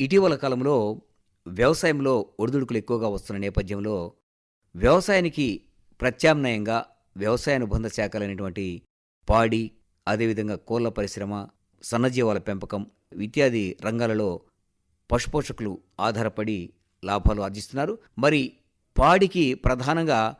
ఇటీవల కాలంలో వ్యవసాయంలో ఒడిదుడుకులు ఎక్కువగా వస్తున్న నేపథ్యంలో వ్యవసాయానికి ప్రత్యామ్నాయంగా వ్యవసాయ అనుబంధ శాఖలైనటువంటి పాడి అదేవిధంగా కోళ్ళ పరిశ్రమ సన్నజీవాల పెంపకం ఇత్యాది రంగాలలో పశుపోషకులు ఆధారపడి లాభాలు ఆర్జిస్తున్నారు. మరి పాడికి ప్రధానంగా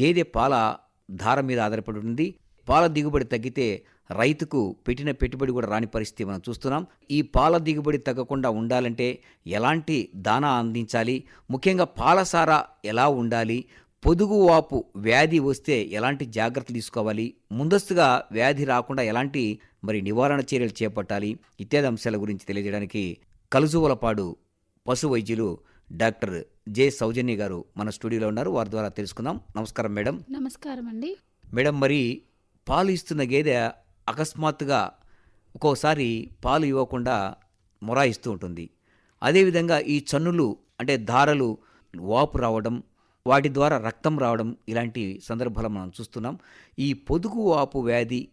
గేదె పాల ధార మీద ఆధారపడి ఉంది పాల దిగుబడి తగ్గితే రైతుకు పెట్టిన పెట్టుబడి కూడా రాని పరిస్థితి మనం చూస్తున్నాం. ఈ పాల దిగుబడి తగ్గకుండా ఉండాలంటే ఎలాంటి దానా అందించాలి? ముఖ్యంగా పాలసార ఎలా ఉండాలి? పొదుగు వాపు వ్యాధి వస్తే ఎలాంటి జాగ్రత్తలు తీసుకోవాలి? ముందస్తుగా వ్యాధి రాకుండా ఎలాంటి మరి నివారణ చర్యలు చేపట్టాలి? ఇత్యాది అంశాల గురించి తెలియజేయడానికి కలుజువలపాడు పశు వైద్యులు డాక్టర్ జె సౌజన్య గారు మన స్టూడియోలో ఉన్నారు. వారి ద్వారా తెలుసుకుందాం. నమస్కారం మేడం. నమస్కారం అండి మేడం మరి పాలు ఇస్తున్న గేదె అకస్మాత్తుగా ఒక్కోసారి పాలు ఇవ్వకుండా మొరాయిస్తూ ఉంటుంది. అదేవిధంగా ఈ చన్నులు అంటే ధారలు వాపు రావడం వాటి ద్వారా రక్తం రావడం ఇలాంటి సందర్భాలు మనం చూస్తున్నాం. ఈ పొదుగు వాపు వ్యాధి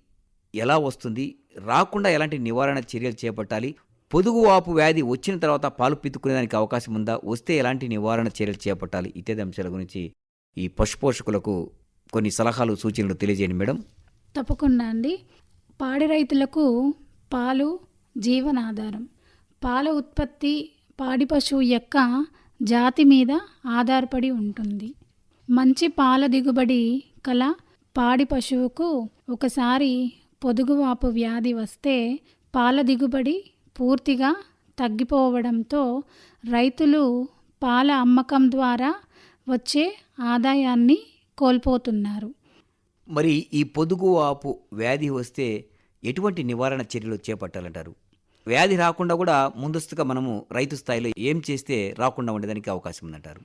ఎలా వస్తుంది? రాకుండా ఎలాంటి నివారణ చర్యలు చేపట్టాలి? పొదుగు వాపు వ్యాధి వచ్చిన తర్వాత పాలు పితుక్కునేదానికి అవకాశం ఉందా? వస్తే ఎలాంటి నివారణ చర్యలు చేపట్టాలి? ఇత్యాది అంశాల గురించి ఈ పశుపోషకులకు కొన్ని సలహాలు సూచనలు తెలియజేయండి మేడం. తప్పకుండా అండి. పాడి రైతులకు పాలు జీవనాధారం. పాల ఉత్పత్తి పాడి పశువు యొక్క జాతి మీద ఆధారపడి ఉంటుంది. మంచి పాల దిగుబడి కల పాడి పశువుకు ఒకసారి పొదుగువాపు వ్యాధి వస్తే పాల దిగుబడి పూర్తిగా తగ్గిపోవడంతో రైతులు పాల అమ్మకం ద్వారా వచ్చే ఆదాయాన్ని కోల్పోతున్నారు. మరి ఈ పొదుగు వాపు వ్యాధి వస్తే ఎటువంటి నివారణ చర్యలు చేపట్టాలంటారు? వ్యాధి రాకుండా కూడా ముందస్తుగా మనము రైతు స్థాయిలో ఏం చేస్తే రాకుండా ఉండేదానికి అవకాశం ఉందంటారు?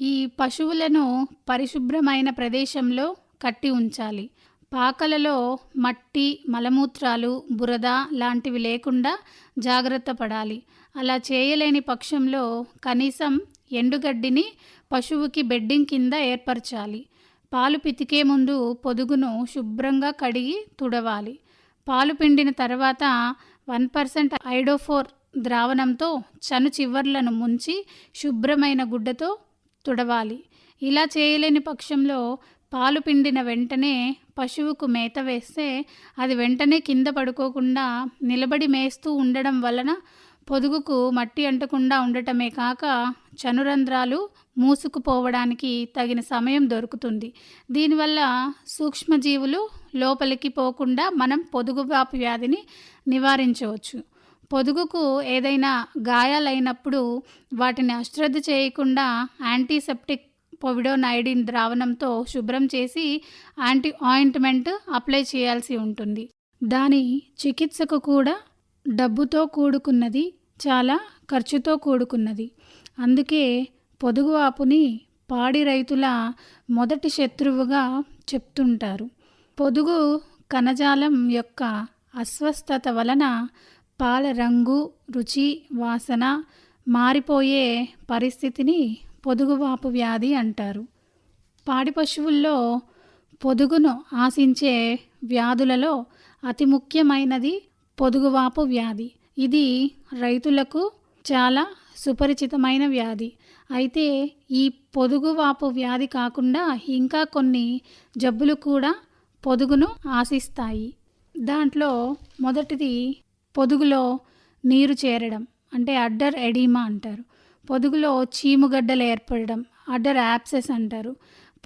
ఈ పశువులను పరిశుభ్రమైన ప్రదేశంలో కట్టి ఉంచాలి. పాకలలో మట్టి మలమూత్రాలు బురద లాంటివి లేకుండా జాగ్రత్త పడాలి. అలా చేయలేని పక్షంలో కనీసం ఎండుగడ్డిని పశువుకి బెడ్డింగ్ కింద ఏర్పరచాలి. పాలు పితికే ముందు పొదుగును శుభ్రంగా కడిగి తుడవాలి. పాలు పిండిన తర్వాత వన్ పర్సెంట్ ఐడోఫోర్ ద్రావణంతో చను చివర్లను ముంచి శుభ్రమైన గుడ్డతో తుడవాలి. ఇలా చేయలేని పక్షంలో పాలు పిండిన వెంటనే పశువుకు మేత వేస్తే అది వెంటనే కింద పడుకోకుండా నిలబడి మేస్తూ ఉండడం వలన పొదుగుకు మట్టి అంటకుండా ఉండటమే కాక చనురంధ్రాలు మూసుకుపోవడానికి తగిన సమయం దొరుకుతుంది. దీనివల్ల సూక్ష్మజీవులు లోపలికి పోకుండా మనం పొదుగువాపు వ్యాధిని నివారించవచ్చు. పొదుగుకు ఏదైనా గాయాలైనప్పుడు వాటిని అశ్రద్ధ చేయకుండా యాంటీసెప్టిక్ పొవిడోనైడిన్ ద్రావణంతో శుభ్రం చేసి యాంటీ ఆయింట్మెంట్ అప్లై చేయాల్సి ఉంటుంది. దాని చికిత్సకు కూడా డబ్బుతో కూడుకున్నది చాలా ఖర్చుతో కూడుకున్నది. అందుకే పొదుగువాపుని పాడి రైతుల మొదటి శత్రువుగా చెప్తుంటారు. పొదుగు కణజాలం యొక్క అస్వస్థత వలన పాల రంగు రుచి వాసన మారిపోయే పరిస్థితిని పొదుగువాపు వ్యాధి అంటారు. పాడి పశువుల్లో పొదుగును ఆశించే వ్యాధులలో అతి ముఖ్యమైనది పొదుగువాపు వ్యాధి. ఇది రైతులకు చాలా సుపరిచితమైన వ్యాధి. అయితే ఈ పొదుగువాపు వ్యాధి కాకుండా ఇంకా కొన్ని జబ్బులు కూడా పొదుగును ఆశిస్తాయి. దాంట్లో మొదటిది పొదుగులో నీరు చేరడం అంటే అడ్డర్ ఎడీమా అంటారు. పొదుగులో చీముగడ్డలు ఏర్పడడం అడ్డర్ యాప్సెస్ అంటారు.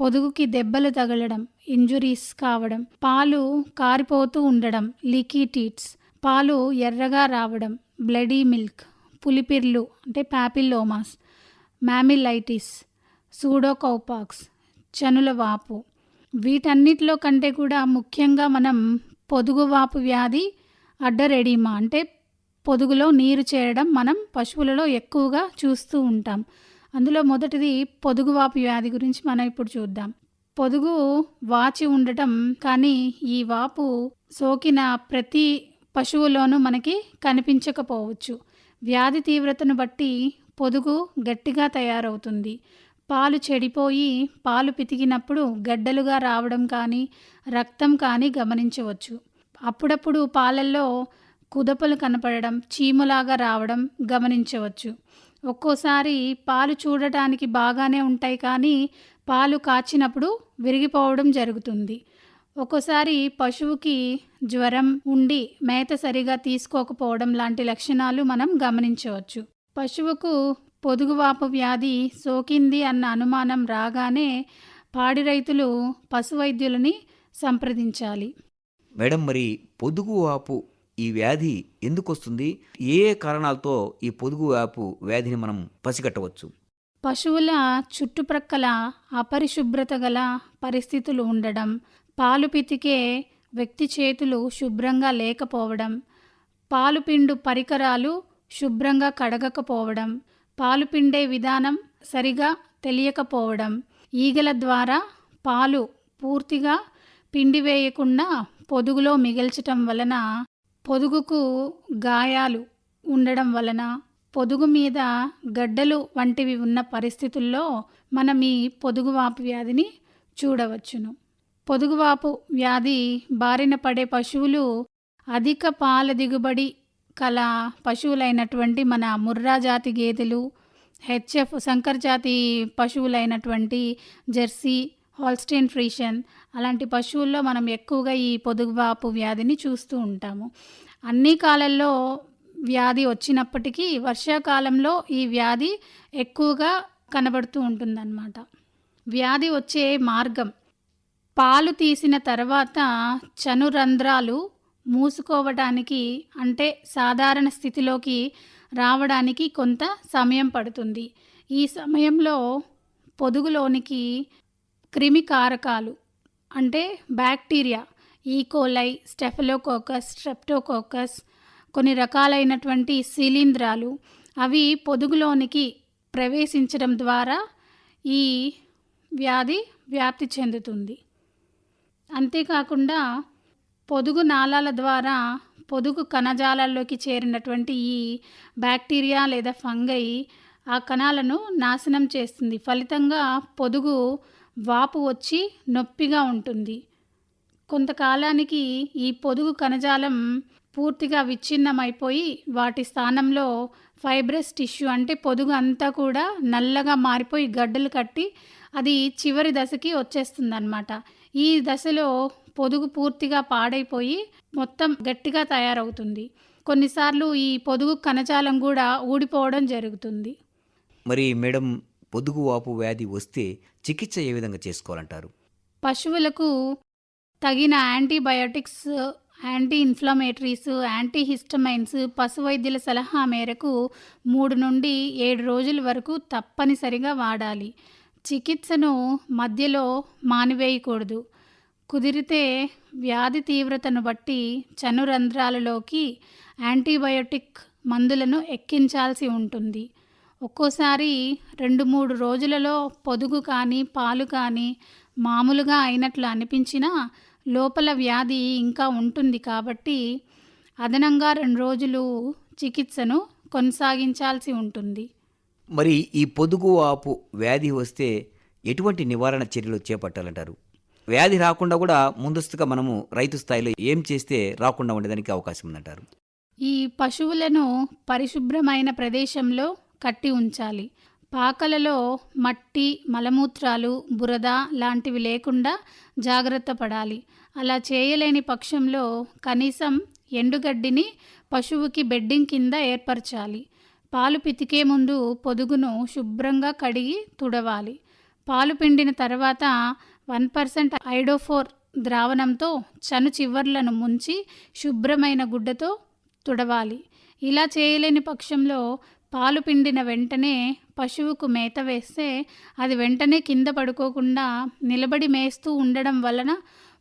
పొదుగుకి దెబ్బలు తగలడం ఇంజురీస్ కావడం పాలు కారిపోతూ ఉండడం లీకీ టీట్స్ పాలు ఎర్రగా రావడం బ్లడీ మిల్క్ పులిపిర్లు అంటే ప్యాపిల్లోమాస్ మ్యామిలైటిస్ సూడోకౌపాక్స్ చనుల వాపు. వీటన్నిటిలో కంటే కూడా ముఖ్యంగా మనం పొదుగు వాపు వ్యాధి అడ్డరెడీమా అంటే పొదుగులో నీరు చేరడం మనం పశువులలో ఎక్కువగా చూస్తూ ఉంటాం. అందులో మొదటిది పొదుగువాపు వ్యాధి గురించి మనం ఇప్పుడు చూద్దాం. పొదుగు వాచి ఉండటం కానీ ఈ వాపు సోకిన ప్రతి పశువులోనూ మనకి కనిపించకపోవచ్చు. వ్యాధి తీవ్రతను బట్టి పొదుగు గట్టిగా తయారవుతుంది. పాలు చెడిపోయి పాలు పితికినప్పుడు గడ్డలుగా రావడం కానీ రక్తం కానీ గమనించవచ్చు. అప్పుడప్పుడు పాలల్లో కుదపలు కనపడడం చీములాగా రావడం గమనించవచ్చు. ఒక్కోసారి పాలు చూడటానికి బాగానే ఉంటాయి కానీ పాలు కాచినప్పుడు విరిగిపోవడం జరుగుతుంది. ఒక్కోసారి పశువుకి జ్వరం ఉండి మేత సరిగా తీసుకోకపోవడం లాంటి లక్షణాలు మనం గమనించవచ్చు. పశువుకు పొదుగువాపు వ్యాధి సోకింది అన్న అనుమానం రాగానే పాడి రైతులు పశు వైద్యులని సంప్రదించాలి. మేడం మరి పొదుగు వాపు ఈ వ్యాధి ఎందుకు వస్తుంది ఏ కారణాలతో ఈ పొదుగు వాపు వ్యాధిని మనం పసిగట్టవచ్చు? పశువుల చుట్టుప్రక్కల అపరిశుభ్రత గల పరిస్థితులు ఉండడం పాలు పితికే వ్యక్తి చేతులు శుభ్రంగా లేకపోవడం పాలు పిండు పరికరాలు శుభ్రంగా కడగకపోవడం పాలు పిండే విధానం సరిగా తెలియకపోవడం ఈగల ద్వారా పాలు పూర్తిగా పిండి వేయకుండా పొదుగులో మిగిల్చటం వలన పొదుగుకు గాయాలు ఉండడం వలన పొదుగు మీద గడ్డలు వంటివి ఉన్న పరిస్థితుల్లో మనం ఈ పొదుగువాపు వ్యాధిని చూడవచ్చును. పొదుగువాపు వ్యాధి బారిన పడే పశువులు అధిక పాల దిగుబడి కల పశువులైనటువంటి మన ముర్రా జాతి గేదెలు హెచ్ఎఫ్ శంకర్ జాతి పశువులైనటువంటి జెర్సీ హాల్స్టైన్ ఫ్రీషన్ అలాంటి పశువుల్లో మనం ఎక్కువగా ఈ పొదుగువాపు వ్యాధిని చూస్తూ ఉంటాము. అన్ని కాలాల్లో వ్యాధి వచ్చినప్పటికీ వర్షాకాలంలో ఈ వ్యాధి ఎక్కువగా కనబడుతూ ఉంటుందన్నమాట. వ్యాధి వచ్చే మార్గం పాలు తీసిన తర్వాత చనురంధ్రాలు మూసుకోవడానికి అంటే సాధారణ స్థితిలోకి రావడానికి కొంత సమయం పడుతుంది. ఈ సమయంలో పొదుగులోనికి క్రిమి కారకాలు అంటే బ్యాక్టీరియా ఈకోలై స్టెఫలోకోకస్ స్ట్రెప్టోకోకస్ కొన్ని రకాలైనటువంటి శిలీంధ్రాలు అవి పొదుగులోనికి ప్రవేశించడం ద్వారా ఈ వ్యాధి వ్యాప్తి చెందుతుంది. అంతేకాకుండా పొదుగు నాళాల ద్వారా పొదుగు కణజాలాల్లోకి చేరినటువంటి ఈ బ్యాక్టీరియా లేదా ఫంగై ఆ కణాలను నాశనం చేస్తుంది. ఫలితంగా పొదుగు వాపు వచ్చి నొప్పిగా ఉంటుంది. కొంతకాలానికి ఈ పొదుగు కణజాలం పూర్తిగా విచ్ఛిన్నమైపోయి వాటి స్థానంలో ఫైబ్రస్ టిష్యూ అంటే పొదుగు అంతా కూడా నల్లగా మారిపోయి గడ్డలు కట్టి అది చివరి దశకి వచ్చేస్తుందన్నమాట. ఈ దశలో పొదుగు పూర్తిగా పాడైపోయి మొత్తం గట్టిగా తయారవుతుంది. కొన్నిసార్లు ఈ పొదుగు కణజాలం కూడా ఊడిపోవడం జరుగుతుంది. మరి మేడం పొదుగు వాపు వ్యాధి వస్తే చికిత్స ఏ విధంగా చేసుకోవాలంటారు? పశువులకు తగిన antibiotics anti inflammatories anti histamines పశు వైద్యుల సలహా మేరకు మూడు నుండి ఏడు రోజుల వరకు తప్పనిసరిగా వాడాలి. చికిత్సను మధ్యలో మానివేయకూడదు. కుదిరితే వ్యాధి తీవ్రతను బట్టి చనురంధ్రాలలోకి యాంటీబయోటిక్ మందులను ఎక్కించాల్సి ఉంటుంది. ఒక్కోసారి రెండు మూడు రోజులలో పొదుగు కానీ పాలు కానీ మామూలుగా అయినట్లు అనిపించినా లోపల వ్యాధి ఇంకా ఉంటుంది కాబట్టి అదనంగా రెండు రోజులు చికిత్సను కొనసాగించాల్సి ఉంటుంది. మరి ఈ పొదుగు వాపు వ్యాధి వస్తే ఎటువంటి నివారణ చర్యలు చేపట్టాలంటారు? వ్యాధి రాకుండా కూడా ముందస్తుగా మనము రైతు స్థాయిలో ఏం చేస్తే రాకుండా ఉండేదానికి అవకాశం ఉందంటారు? ఈ పశువులను పరిశుభ్రమైన ప్రదేశంలో కట్టి ఉంచాలి. పాకలలో మట్టి మలమూత్రాలు బురద లాంటివి లేకుండా జాగ్రత్త పడాలి. అలా చేయలేని పక్షంలో కనీసం ఎండుగడ్డిని పశువుకి బెడ్డింగ్ కింద ఏర్పరచాలి. పాలు పితికే ముందు పొదుగును శుభ్రంగా కడిగి తుడవాలి. పాలు పిండిన తర్వాత వన్ పర్సెంట్ ఐడోఫోర్ ద్రావణంతో చను చివర్లను ముంచి శుభ్రమైన గుడ్డతో తుడవాలి. ఇలా చేయలేని పక్షంలో పాలు పిండిన వెంటనే పశువుకు మేత వేస్తే అది వెంటనే కింద పడుకోకుండా నిలబడి మేస్తూ ఉండడం వలన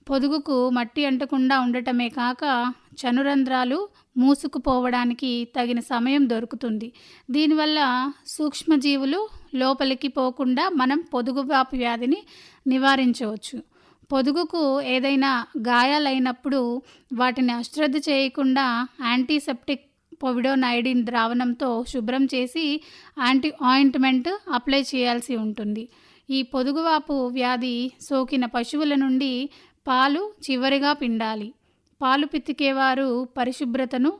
పొదుగుకు మట్టి అంటకుండా ఉండటమే కాక చనురంధ్రాలు మూసుకుపోవడానికి తగిన సమయం దొరుకుతుంది. దీనివల్ల సూక్ష్మజీవులు లోపలికి పోకుండా మనం పొదుగువాపు వ్యాధిని నివారించవచ్చు. పొదుగుకు ఏదైనా గాయాలైనప్పుడు వాటిని అశ్రద్ధ చేయకుండా యాంటీసెప్టిక్ పొవిడోనైడిన్ ద్రావణంతో శుభ్రం చేసి యాంటీ ఆయింట్మెంట్ అప్లై చేయాల్సి ఉంటుంది. ఈ పొదుగువాపు వ్యాధి సోకిన పశువుల నుండి పాలు చివరిగా పిండాలి. పాలు పితికేవారు పరిశుభ్రతను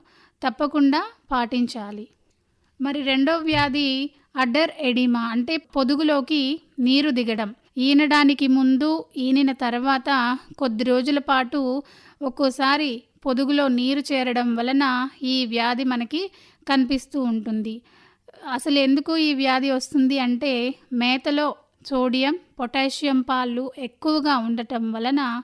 తప్పకుండా పాటించాలి. మరి రెండో వ్యాధి అడ్డర్ ఎడిమా అంటే పొదుగులోకి నీరు దిగడం. ఈనడానికి ముందు ఈనిన తర్వాత కొద్ది రోజుల పాటు ఒక్కోసారి పొదుగులో నీరు చేరడం వలన ఈ వ్యాధి మనకి కనిపిస్తూ ఉంటుంది. అసలు ఎందుకు ఈ వ్యాధి వస్తుంది అంటే మేతలో సోడియం పొటాషియం పాలు ఎక్కువగా ఉండటం వలన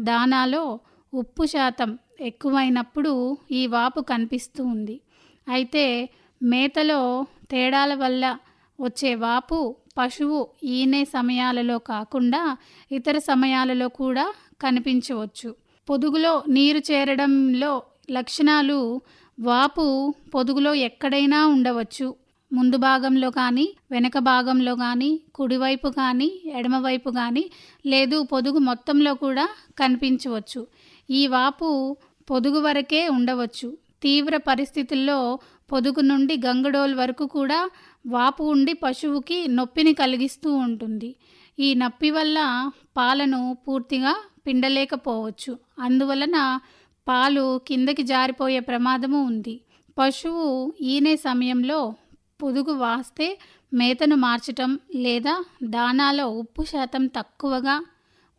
దానాలో ఉప్పు శాతం ఎక్కువైనప్పుడు ఈ వాపు కనిపిస్తూ ఉంది. అయితే మేతలో తేడాల వల్ల వచ్చే వాపు పశువు ఈనే సమయాలలో కాకుండా ఇతర సమయాలలో కూడా కనిపించవచ్చు. పొదుగులో నీరు చేరడంలో లక్షణాలు వాపు పొదుగులో ఎక్కడైనా ఉండవచ్చు. ముందు భాగంలో కానీ వెనక భాగంలో కానీ కుడివైపు కానీ ఎడమవైపు కానీ లేదు పొదుగు మొత్తంలో కూడా కనిపించవచ్చు. ఈ వాపు పొదుగు వరకే ఉండవచ్చు. తీవ్ర పరిస్థితుల్లో పొదుగు నుండి గంగడోల్ వరకు కూడా వాపు ఉండి పశువుకి నొప్పిని కలిగిస్తూ ఉంటుంది. ఈ నొప్పి వల్ల పాలను పూర్తిగా పిండలేకపోవచ్చు. అందువలన పాలు కిందకి జారిపోయే ప్రమాదము ఉంది. పశువు ఈనే సమయంలో పొదుగు వాస్తే మేతను మార్చటం లేదా దానాలో ఉప్పు శాతం తక్కువగా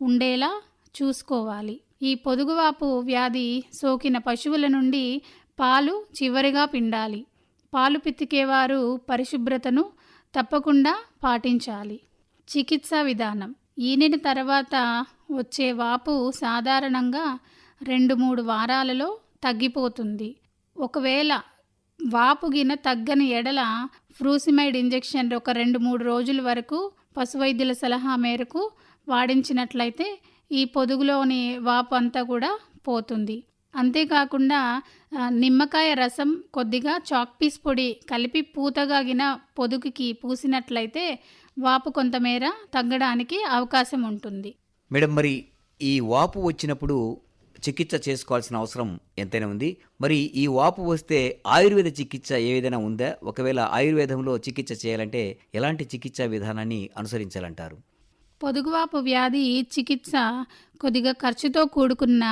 ఉండేలా చూసుకోవాలి. ఈ పొదుగువాపు వ్యాధి సోకిన పశువుల నుండి పాలు చివరిగా పిండాలి. పాలు పితికేవారు పరిశుభ్రతను తప్పకుండా పాటించాలి. చికిత్సా విధానం. ఈనిన తర్వాత వచ్చే వాపు సాధారణంగా రెండు మూడు వారాలలో తగ్గిపోతుంది. ఒకవేళ వాపుగిన తగ్గని ఎడల ఫ్రూసిమైడ్ ఇంజెక్షన్ ఒక రెండు మూడు రోజుల వరకు పశువైద్యుల సలహా మేరకు వాడించినట్లయితే ఈ పొదుగులోని వాపు అంతా కూడా పోతుంది. అంతేకాకుండా నిమ్మకాయ రసం కొద్దిగా చాక్ పీస్ పొడి కలిపి పూతగాగిన పొదుగుకి పూసినట్లయితే వాపు కొంతమేర తగ్గడానికి అవకాశం ఉంటుంది. మేడం మరి ఈ వాపు వచ్చినప్పుడు చికిత్స చేసుకోవాల్సిన అవసరం ఎంతైనా ఉంది. మరి ఈ వాపు వస్తే ఆయుర్వేద చికిత్స ఏ విధంగా ఉందా? ఒకవేళ ఆయుర్వేదంలో చికిత్స చేయాలంటే ఎలాంటి చికిత్సా విధానాన్ని అనుసరించాలంటారు? పొదుగువాపు వ్యాధి చికిత్స కొద్దిగా ఖర్చుతో కూడుకున్న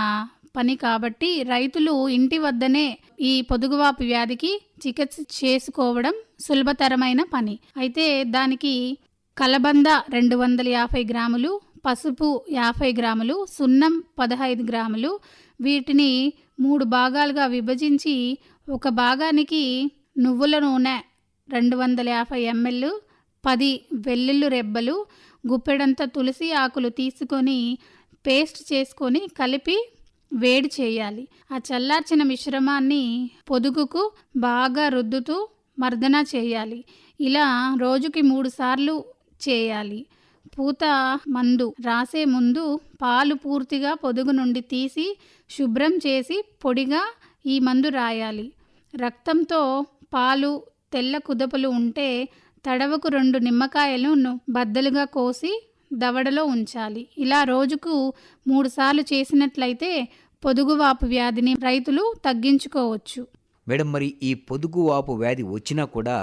పని కాబట్టి రైతులు ఇంటి వద్దనే ఈ పొదుగువాపు వ్యాధికి చికిత్స చేసుకోవడం సులభతరమైన పని. అయితే దానికి కలబంద రెండు వందల యాభై గ్రాములు పసుపు యాభై గ్రాములు సున్నం పదహైదు గ్రాములు వీటిని మూడు భాగాలుగా విభజించి ఒక భాగానికి నువ్వుల నూనె రెండు వందల యాభై ఎంఎల్ పది వెల్లుల్లి రెబ్బలు గుప్పెడంత తులసి ఆకులు తీసుకొని పేస్ట్ చేసుకొని కలిపి వేడి చేయాలి. ఆ చల్లార్చిన మిశ్రమాన్ని పొదుగుకు బాగా రుద్దుతూ మర్దన చేయాలి. ఇలా రోజుకి మూడు సార్లు చేయాలి. పూత మందు రాసే ముందు పాలు పూర్తిగా పొదుగు నుండి తీసి శుభ్రం చేసి పొడిగా ఈ మందు రాయాలి. రక్తంతో పాలు తెల్ల కుదపలు ఉంటే తడవకు రెండు నిమ్మకాయలను బద్దలుగా కోసి దవడలో ఉంచాలి. ఇలా రోజుకు మూడుసార్లు చేసినట్లయితే పొదుగువాపు వ్యాధిని రైతులు తగ్గించుకోవచ్చు. మేడం మరి ఈ పొదుగువాపు వ్యాధి వచ్చినా కూడా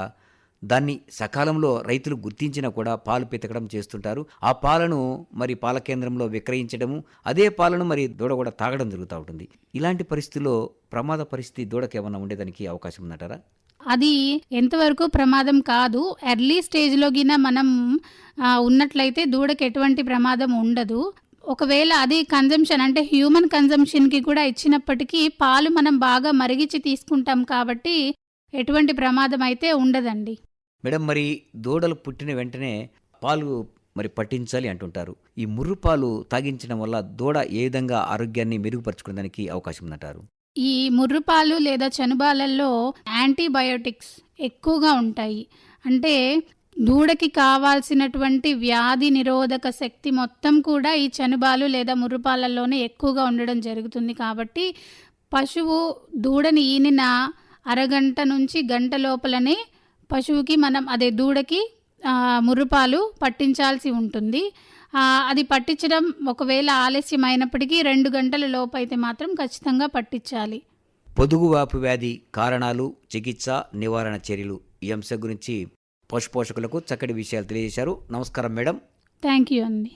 దాన్ని సకాలంలో రైతులు గుర్తించినా కూడా పాలు పితకడం చేస్తుంటారు. ఆ పాలను మరి పాల కేంద్రంలో విక్రయించడము అదే పాలను మరి దూడ కూడా తాగడం జరుగుతూ ఉంటుంది. ఇలాంటి పరిస్థితుల్లో ప్రమాద పరిస్థితి దూడకు ఏమైనా ఉండేదానికి అవకాశం ఉందంటారా? అది ఎంతవరకు ప్రమాదం కాదు. ఎర్లీ స్టేజ్లో గిన మనం ఉన్నట్లయితే దూడకి ఎటువంటి ప్రమాదం ఉండదు. ఒకవేళ అది కన్జంప్షన్ అంటే హ్యూమన్ కన్జంప్షన్కి కూడా ఇచ్చినప్పటికీ పాలు మనం బాగా మరిగించి తీసుకుంటాం కాబట్టి ఎటువంటి ప్రమాదం అయితే ఉండదండి. మేడం మరి దూడలు పుట్టిన వెంటనే పాలు మరి పట్టించాలి అంటుంటారు. ఈ ముర్రు పాలు తాగించడం వల్ల దూడ ఏ విధంగా ఆరోగ్యాన్ని మెరుగుపరచుకోవడానికి అవకాశం ఉందంటారు? ఈ ముర్రుపాలు లేదా చనుబాలల్లో యాంటీబయోటిక్స్ ఎక్కువగా ఉంటాయి. అంటే దూడకి కావాల్సినటువంటి వ్యాధి నిరోధక శక్తి మొత్తం కూడా ఈ చనుబాలు లేదా ముర్రుపాలల్లోనే ఎక్కువగా ఉండడం జరుగుతుంది కాబట్టి పశువు దూడని ఈనిన అరగంట నుంచి గంట లోపలనే పశువుకి మనం అదే దూడకి ముర్రుపాలు పట్టించాల్సి ఉంటుంది. అది పట్టించడం ఒకవేళ ఆలస్యం అయినప్పటికీ రెండు గంటల లోపు అయితే మాత్రం ఖచ్చితంగా పట్టించాలి. పొదుగువాపు వ్యాధి కారణాలు చికిత్స నివారణ చర్యలు ఈ అంశం గురించి పశుపోషకులకు చక్కటి విషయాలు తెలియజేశారు. నమస్కారం మేడం. థ్యాంక్ యూ అండి.